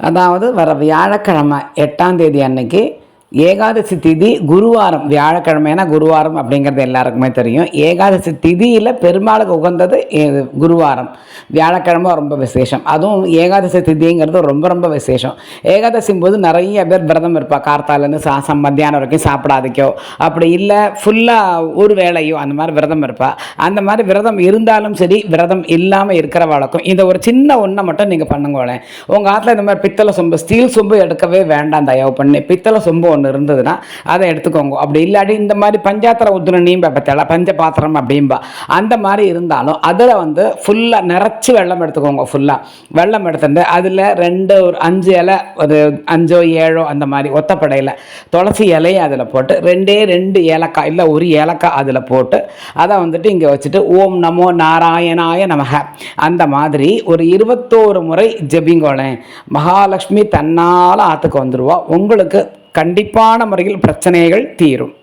அதாவது வர வியாழக்கிழமை எட்டாம் தேதி அன்னைக்கு ஏகாதசி திதி குருவாரம் வியாழக்கிழமைனா குருவாரம் அப்படிங்கிறது எல்லாருக்குமே தெரியும். ஏகாதசி திதியில் பெருமாளுக்கு உகந்தது குருவாரம். வியாழக்கிழமை ரொம்ப விசேஷம். அதுவும் ஏகாதசி திதிங்கிறது ரொம்ப ரொம்ப விசேஷம். ஏகாதசி போது நிறைய பேர் விரதம் இருப்பா. கார்த்தாலேருந்து சாசம் மத்தியானம் வரைக்கும் சாப்பிடாதிக்கோ. அப்படி இல்லை ஃபுல்லாக ஒரு வேளையோ அந்த மாதிரி விரதம் இருப்பா. அந்த மாதிரி விரதம் இருந்தாலும் சரி விரதம் இல்லாமல் இருக்கிற வழக்கம். இந்த ஒரு சின்ன ஒன்றை மட்டும் நீங்கள் பண்ணுங்களேன். உங்கள் ஆற்றுல இந்த மாதிரி பித்தளை சொம்பு ஸ்டீல் சொம்பு எடுக்கவே வேண்டாம். தயவு பண்ணி. பித்தளை சொம்பு ஒன்று இருந்ததுன்னா அதை எடுத்துக்கோங்க. அப்படி இல்லாட்டி இந்த மாதிரி பஞ்சாத்திர உத்துரணியும் பார்த்தால பஞ்ச பாத்திரம் அப்படிம்பா. அந்த மாதிரி இருந்தாலும் அதில் வந்து ஃபுல்லாக நிறச்சி வெள்ளம் எடுத்துக்கோங்க ஃபுல்லாக வெள்ளம் எடுத்துட்டு அதில் ரெண்டு ஒரு அஞ்சு இலை ஒரு அஞ்சோ ஏழோ அந்த மாதிரி ஒத்தப்படையில் துளசி இலையை அதில் போட்டு ரெண்டே ரெண்டு ஏலக்காய் இல்லை ஒரு ஏலக்காய் அதில் போட்டு அதை வந்துட்டு இங்கே வச்சுட்டு ஓம் நமோ நாராயணாய நமக. அந்த மாதிரி ஒரு இருபத்தோரு முறை ஜெபிங்கோளேன். மகாலட்சுமி தன்னால் ஆற்றுக்கு வந்துடுவா உங்களுக்கு கண்டிப்பான முறையில் பிரச்சனைகள் தீரும்.